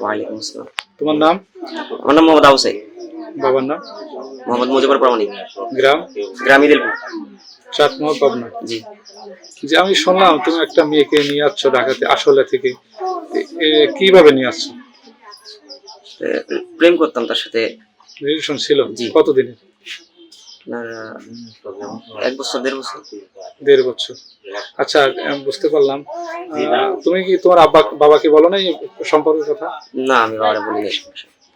ওয়ালাইকুম আসসালাম। তোমার নাম? আমার নাম মোহাম্মদ আউসাই বাবার নাম? মোহাম্মদ মুজিবুর প্রামাণিক গ্রাম? গ্রাম ইদিলপুর। চাটমোহর পাবনা জি। যে আমি শুনলাম তুমি একটা মেয়েকে নিয়ে আসছ ঢাকাতে আসলে থেকে। কীভাবে নিয়ে আসছো? প্রেম করতাম তার সাথে। রিলেশন ছিল। কতদিনের? আপনার এক বছর দেড় বছর? দেড় বছর। আচ্ছা বুঝতে পারলাম। তুমি কি তোমার আব্বা বাবাকে বলো না সম্পর্কের কথা? না আমি বাবারে বলি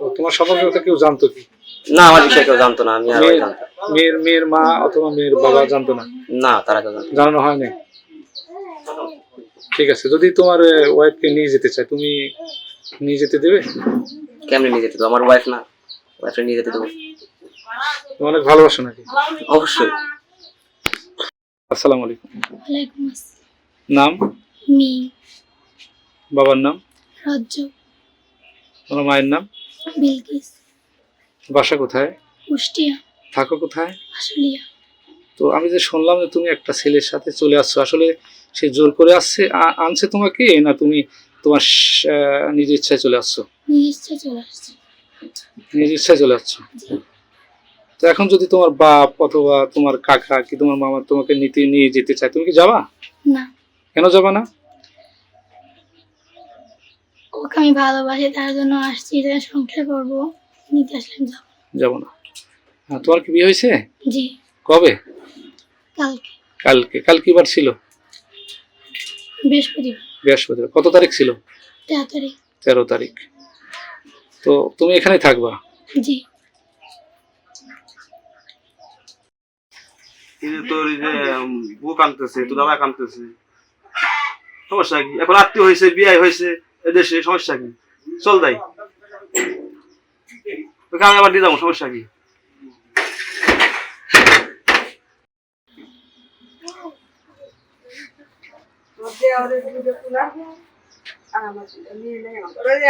তোমার সম্পর্কের কথা কেউ জানতো কি? না আমার বিষয়ে কেউ জানতো না আমি আর মেয়ের মেয়ের মা অথবা মেয়ের বাবা জানতো না? না তারা কেউ। জানানো হয়নি? ঠিক আছে যদি তোমার ওয়াইফকে নিয়ে যেতে চায় তুমি নিয়ে যেতে দেবে? কেমনে নিয়ে যেতে দেবো? আমার ওয়াইফ না ওয়াইফে নিয়ে যেতে দেবো? অনেক ভালোবাসো নাকি? অবশ্যই। আসসালামু আলাইকুম। ওয়ালাইকুম আসসালাম। নাম? মি। বাবার নাম? রজ্জ তোমার মায়ের নাম? বিলকিস। বাসা কোথায়? কুষ্টিয়া। থাকো কোথায়? আশুলিয়া। তো আমি যে শুনলাম যে তুমি একটা ছেলের সাথে চলে আসছো আসলে সে জোর করে আসছে আনছে তোমাকে না তুমি তোমার নিজের ইচ্ছায় চলে আসছো? নিজ ইচ্ছে চলে আসছে। নিজের ইচ্ছায় চলে আসছো? তো এখন যদি তোমার বাপ অথবা তোমার কাকা কি তোমার মামা তোমাকে নিতে নিয়ে যেতে চায় তুমি কি যাবা? না। কেন যাবা না? ওকে আমি ভালোবাসি তার জন্য আসছি যে সংসার করব নিতে আসলাম যাব। যাব না। হ্যাঁ, তোমার কি বিয়ে হয়েছে? জি। কবে? কালকে। কালকে। কাল কি বার ছিল? বৃহস্পতিবার। বৃহস্পতিবার। কত তারিখ ছিল? তাড়াতাড়ি তেরো তারিখ। তো তুমি এখানেই থাকবা? জি। এই যে তোর যে বউ কানতেছে তোর দাদা কানতেছে সমস্যা কি? এখন আত্মীয় হয়েছে বিয়ে হয়েছে এদেশে সমস্যা কি? চল যাই। তোকে আমি আবার দিয়ে যাব সমস্যা কি?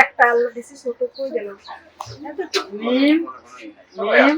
একটা আল্লাহ দিছি ছোট কই গেল মিম মিম